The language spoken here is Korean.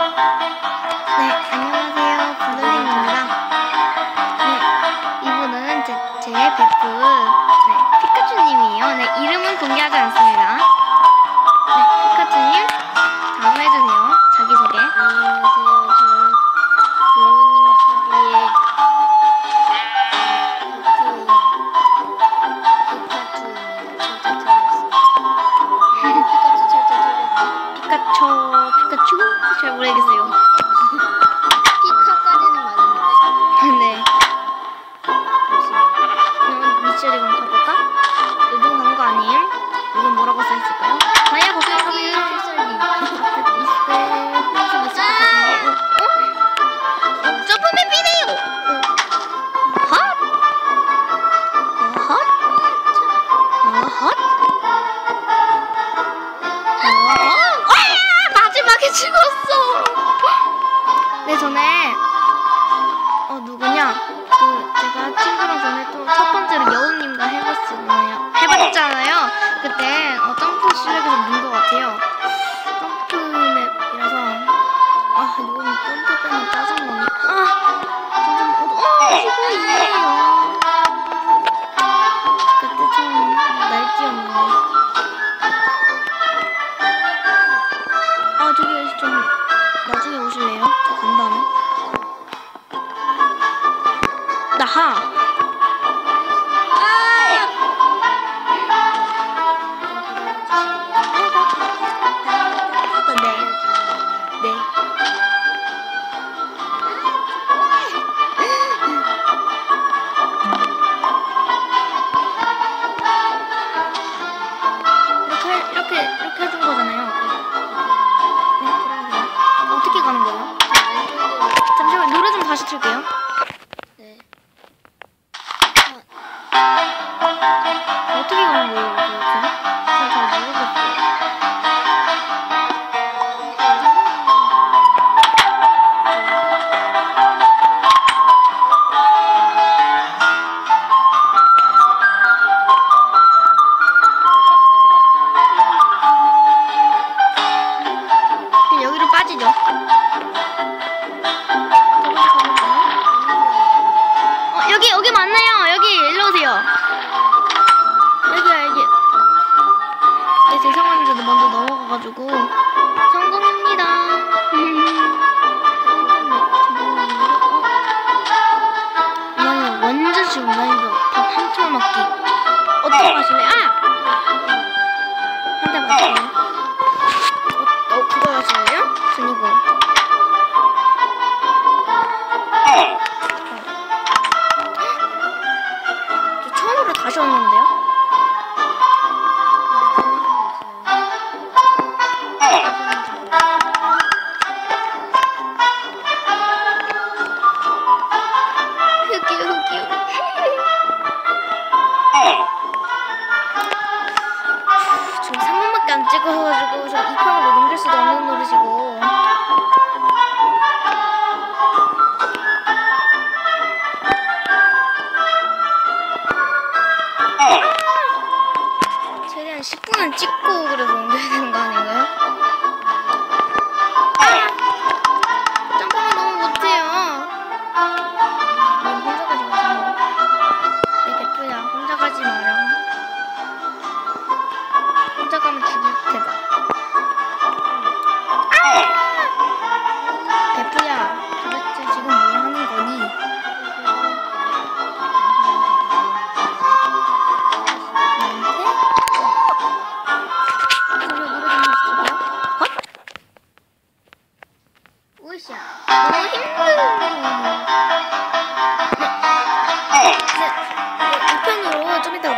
네, 안녕하세요. 블루링입니다. 네, 이분은 제, 제 베프, 네, 피카츄님이에요. 네, 이름은 공개하지 않습니다. 와! 마지막에 죽었어! 네, 전에, 어, 누구냐? 그, 제가 친구랑 전에 또 첫 번째로 여우님과 해봤잖아요. 해봤잖아요. 그때, 어, 점프 실력에서 는것 같아요. 나중에 오실래요? 저 간 다음에. 나하! 이렇게 해준 거잖 틀게요. 네. 어떻게 가는 거예요, 도대체? 전잘 모르겠어요. 그냥 여기로 빠지죠. 어떤 거 하실래요? 아! 한대 안 찍어가지고 제가 2편으로 넘길 수도 없는 노릇이고. 최대한 10분은 찍고 그래서. 너무 힘들어. 네. 네. 네. 네. 네. 네. 네. 네. 네. 네.